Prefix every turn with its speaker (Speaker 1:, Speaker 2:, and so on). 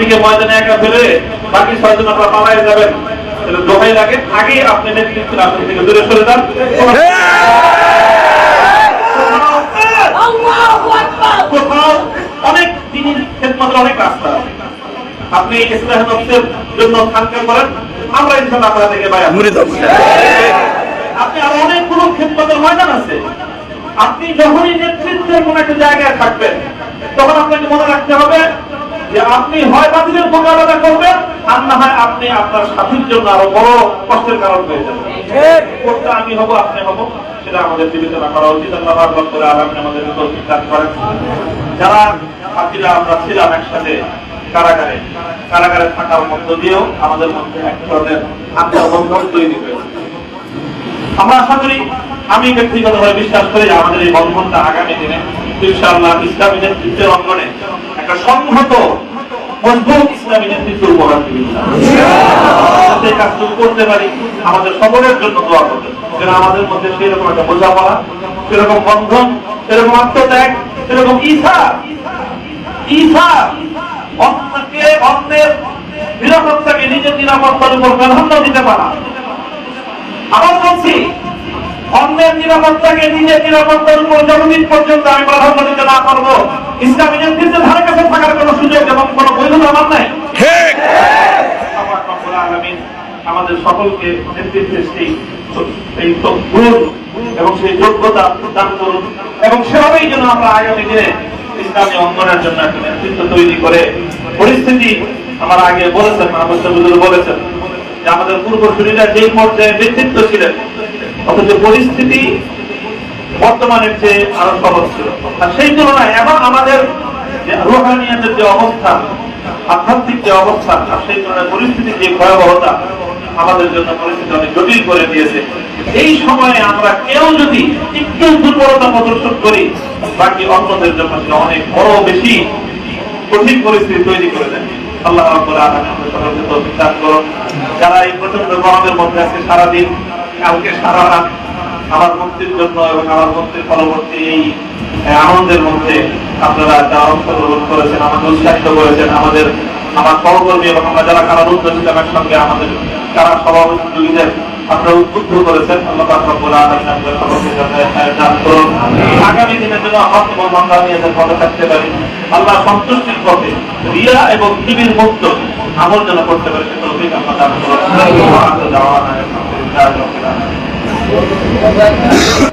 Speaker 1: থেকে ময়দানে একা ফেলে বাকি ছয়জন আপনারা পালায় যাবেন। তাহলে দোহাই লাগে। আগে আপনি নেতৃত্ব আপনি থেকে দূরে সরে যান। কোথাও অনেক দিনের খেদমতের অনেক রাস্তা। আছে আপনি ইসলাম নফসের জন্য খানকা করেন। আমরা ইনশাল্লাহ আপনারা থেকে বাইরে আপনি আরও অনেকগুলো খেদমতের ময়দান আছে। আপনি যখনই নেতৃত্বের কোন একটা জায়গায় থাকবেন তখন আপনাকে মনে রাখতে হবে যে আপনি হয় বাতিলের মোকাবেলা করবেন আর না হয় আপনি আপনার সাথীর জন্য আরও বড় কষ্টের কারণ হয়ে যাবেন করতে আমি হব আপনি হব সেটা আমাদের বিবেচনা করা উচিত। আল্লাহ করে আগামী আমাদের তৌফিক দান করেন। যারা সাথীরা আমরা ছিলাম একসাথে কারাগারে কারাগারে থাকার মধ্য দিয়েও আমাদের মধ্যে এক ধরনের আত্মবন্ধন তৈরি হয়েছে। আমরা আশা করি আমি ব্যক্তিগতভাবে বিশ্বাস করি আমাদের এই বন্ধনটা আগামী দিনে ইনশাআল্লাহ ইসলামী নেতৃত্বের অঙ্গনে একটা সংহত, মজবুত ইসলামী নেতৃত্ব উপহার করতে পারি, আমাদের সকলের জন্য দোয়া করবে যেন আমাদের মধ্যে সেরকম একটা বোঝাপড়া, সেরকম বন্ধন, সেরকম আত্মত্যাগ, সেরকম অন্যকে অন্যের নিরাপত্তাকে নিজের নিরাপত্তার উপর প্রাধান্য দিতে পারা। আবার বলছি, অন্যের নিরাপত্তাকে নিজের নিরাপত্তার উপর যতদিন পর্যন্ত আমি প্রাধান্য দিতে না পারব, ইসলামী নেতৃত্বের ধারে কাছে থাকার কোনো সুযোগ এবং কোনো বৈধতা আমার নাই। আমাদের সকলকে নেতৃত্বের সেই গুণ এবং সেই যোগ্যতা দান করুন এবং সেভাবেই যেন আমরা আগামী দিনে ইসলামী অঙ্গনের জন্য একটা নেতৃত্ব তৈরি করে পরিস্থিতি আমার আগে বলেছেন মাহবুবুল বলেছেন যে আমাদের পূর্বসূরীরা যে পর্যায়ে নেতৃত্ব ছিলেন অথচ পরিস্থিতি বর্তমানের যে আরও সহজ ছিল। আর সেই তুলনায় এখন আমাদের রোহানিয়াদের যে অবস্থা আধ্যাত্মিক যে অবস্থা আর সেই তুলনায় পরিস্থিতির যে ভয়াবহতা আমাদের জন্য পরিস্থিতি অনেক জটিল করে দিয়েছে। এই সময়ে আমরা কেউ যদি একটু দুর্বলতা প্রদর্শন করি, বাকি অন্যদের জন্য সেটা অনেক বড় বেশি কঠিন পরিস্থিতি তৈরি করে দেয়। আল্লাহ যারা এই প্রচণ্ড গরমের মধ্যে আছে সারাদিন কালকে সারা রাত আমার মুক্তির জন্য এবং আমার মুক্তির পরবর্তী এই আনন্দের মধ্যে আপনারা যা অংশগ্রহণ করেছেন আমাদের উৎসাহিত করেছেন আমাদের আমার সহকর্মী এবং আমরা যারা কারারুদ্ধ ছিলাম একসঙ্গে আমাদের কারা সভাপতিদের আপনারা উদ্বুদ্ধ করেছেন। আগামী দিনের জন্য হক এবং নিয়ে যেন পথে থাকতে পারি আল্লাহ সন্তুষ্টির পথে রিয়া এবং টিভির মুক্ত আমল যেন করতে পারি সে তৌফিক আল্লাহ দান Thank you.